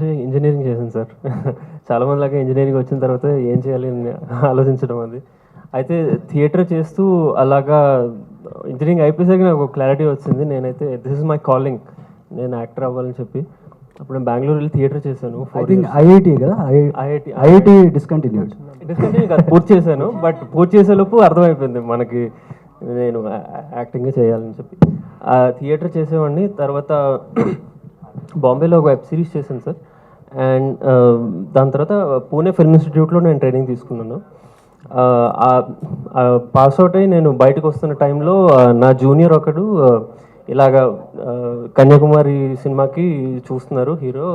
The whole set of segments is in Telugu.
ఇంజనీరింగ్ చేశాను సార్. చాలా మంది లాగా ఇంజనీరింగ్ వచ్చిన తర్వాత ఏం చేయాలి అని ఆలోచించడం అది. అయితే థియేటర్ చేస్తూ అలాగా ఇంజనీరింగ్ అయిపోయేసరికి నాకు ఒక క్లారిటీ వచ్చింది. నేనైతే దిస్ ఇస్ మై కాలింగ్ నేను యాక్టర్ అవ్వాలని చెప్పి. అప్పుడు నేను బెంగళూరు వెళ్ళి థియేటర్ చేశాను ఐ థింక్ ఐఐటి కదా? ఐఐటి ఐఐటి డిస్కంటిన్యూడ్ డిస్కంటిన్యూ కాదు పూర్తి చేశాను. బట్ పూర్తి చేసేలోపు అర్థమైపోయింది మనకి నేను యాక్టింగ్ చేయాలని చెప్పి. ఆ థియేటర్ చేసేవాడిని. తర్వాత బాంబేలో ఒక వెబ్ సిరీస్ చేశాను సార్. అండ్ దాని తర్వాత పూణే ఫిల్మ్ ఇన్స్టిట్యూట్లో నేను ట్రైనింగ్ తీసుకున్నాను. పాస్ అవుట్ అయ్యి నేను బయటకు వస్తున్న టైంలో నా జూనియర్ ఒకడు ఇలాగ ఇలాగా కన్యాకుమారి సినిమాకి చూస్తున్నారు హీరో.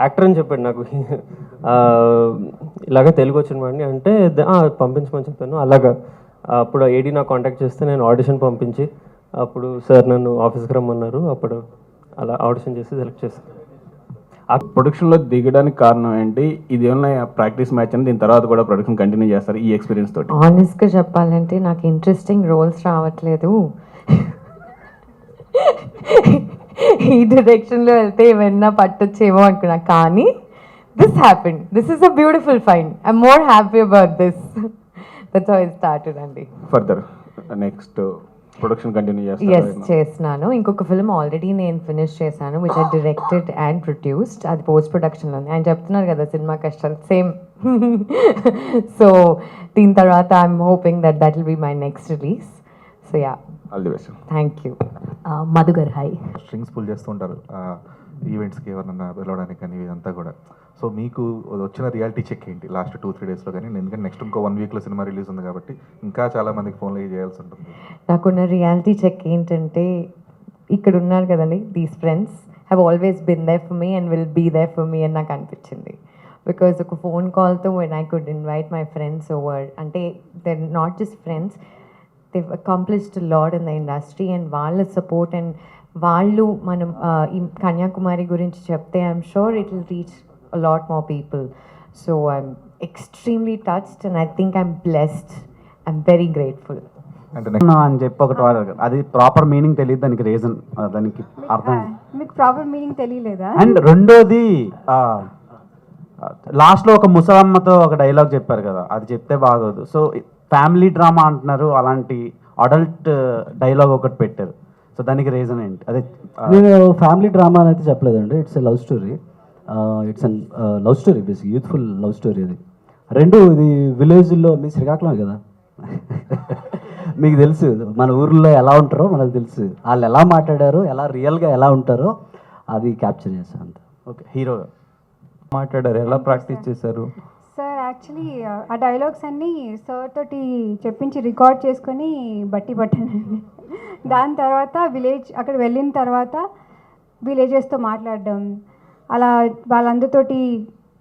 యాక్టర్ అని చెప్పాడు నాకు. ఇలాగ తెలుగు వచ్చిన వాడిని. అంటే పంపించమని చెప్పాను. అలాగా అప్పుడు ఏడీ నాకు కాంటాక్ట్ చేస్తే నేను ఆడిషన్ పంపించి అప్పుడు సార్ నన్ను ఆఫీస్కి రమ్మన్నారు. అప్పుడు అలా ఆడిషన్ చేసి సెలెక్ట్ చేశాను ఆ ప్రొడక్షన్లో దిగడానికి కారణం ఏంటి? ఇది ఏమన్నా ప్రాక్టీస్ మ్యాచ్ అని దీని తర్వాత కూడా ప్రొడక్షన్ కంటిన్యూ చేస్తారు ఈ ఎక్స్పీరియన్స్ తోటి. ఆనెస్ట్గా చెప్పాలంటే నాకు ఇంట్రెస్టింగ్ రోల్స్ రావట్లేదు. ఈ డైరెక్షన్లో వెళ్తే ఏమైనా పట్టొచ్చేమో అనుకున్నా. కానీ this happen this is a beautiful fine I more happy about this that's how it started అండి ఫర్దర్ నెక్స్ట్ ప్రొడక్షన్ కంటిన్యూ ఎస్ చేస్తారు చేస్తున్నాను. ఇంకొక ఫిల్మ్ ఆల్రెడీ నేను ఫినిష్ చేశాను which I directed and produced అది పోస్ట్ ప్రొడక్షన్లో ఉంది. ఆయన చెప్తున్నారు కదా సినిమా కష్టాలు. సేమ్ సో దీని తర్వాత I'm hoping that that will be my next release so yeah all the best thank you మధుగర్ high strings pull చేస్తూ ఉంటారు. ఈవెంట్స్కి ఎవరన్నా పిలవడానికి కానీ ఇదంతా కూడా. సో మీకు వచ్చిన రియాలిటీ చెక్ ఏంటి? లాస్ట్ టూ త్రీ డేస్లో కానీ. ఎందుకంటే నెక్స్ట్ ఇంకో వన్ వీక్లో సినిమా రిలీజ్ ఉంది కాబట్టి ఇంకా చాలా మందికి ఫోన్లో చేయాల్సి ఉంటుంది. నాకున్న రియాలిటీ చెక్ ఏంటంటే ఇక్కడ ఉన్నారు కదండి these friends have always been there for me and will be there for me అని నాకు అనిపించింది. బికాజ్ ఒక phone కాల్తో when I could invite my friends over అంటే they not just friends they accomplished lot in the industry and వాళ్ళ సపోర్ట్ అండ్ వాళ్ళు మనం ఈ కన్యాకుమారి గురించి చెప్తే I'm sure it will reach lot more people so I'm extremely touched and I think I'm blessed I'm very grateful అని చెప్పి ఒకటి అది ప్రాపర్ మీనింగ్ తెలియదు దానికి రీజన్ దానికి అర్థం మీకు ప్రాపర్ మీనింగ్ తెలియలేదా? అండ్ రెండోది లాస్ట్లో ఒక ముసలమ్మతో ఒక డైలాగ్ చెప్పారు కదా. అది చెప్తే బాగోదు. సో ఫ్యామిలీ డ్రామా అంటున్నారు అలాంటి అడల్ట్ డైలాగ్ ఒకటి పెట్టారు. సో దానికి రీజన్ ఏంటి? అదే నేను ఫ్యామిలీ డ్రామా అని అయితే చెప్పలేదండి it's a love story it's an love story basic youthful love story అది. రెండు ఇది విలేజ్లో మీ శ్రీకాకుళం కదా? మీకు తెలుసు మన ఊర్లో ఎలా ఉంటారో మనకు తెలుసు. వాళ్ళు ఎలా మాట్లాడారో ఎలా రియల్గా ఎలా ఉంటారో అది క్యాప్చర్ చేశాను అంత. ఓకే హీరో మాట్లాడారు ఎలా ప్రాక్టీస్ చేశారు? యాక్చువల్లీ ఆ డైలాగ్స్ అన్నీ సార్ తోటి చెప్పించి రికార్డ్ చేసుకొని బట్టి పట్టానండి. దాని తర్వాత విలేజ్ అక్కడ వెళ్ళిన తర్వాత విలేజెస్తో మాట్లాడడం అలా వాళ్ళందరితోటి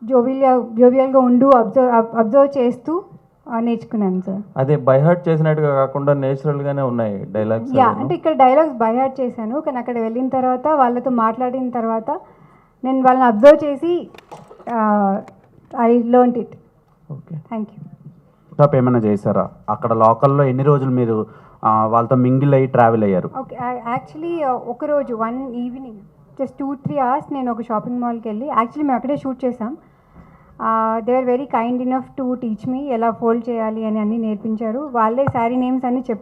జోవియల్ జోవియల్గా ఉండు అబ్జర్వ్ అబ్జర్వ్ చేస్తూ నేర్చుకున్నాను సార్ అదే బైహార్ట్ చేసినట్టుగా కాకుండా నేచురల్ గానే ఉన్నాయి డైలాగ్స్ యా అంటే ఇక్కడ డైలాగ్స్ బై హార్ట్ చేశాను కానీ అక్కడ వెళ్ళిన తర్వాత వాళ్ళతో మాట్లాడిన తర్వాత నేను వాళ్ళని అబ్జర్వ్ చేసి I learn it okay thank you top ఏమైనా చేశారా? అక్కడ లోకల్లో ఎన్ని రోజులు మీరు వాళ్ళతో మింగిల్ అయ్యి ట్రావెల్ అయ్యారు? ఓకే యాక్చువల్లీ ఒకరోజు one evening just two three hours నేను ఒక షాపింగ్ మాల్కి వెళ్ళి యాక్చువల్లీ మేము అక్కడే షూట్ చేసాం they are very kind enough to teach me ఎలా ఫోల్డ్ చేయాలి అని అన్నీ నేర్పించారు. వాళ్ళే శారీ నేమ్స్ అన్ని చెప్పారు.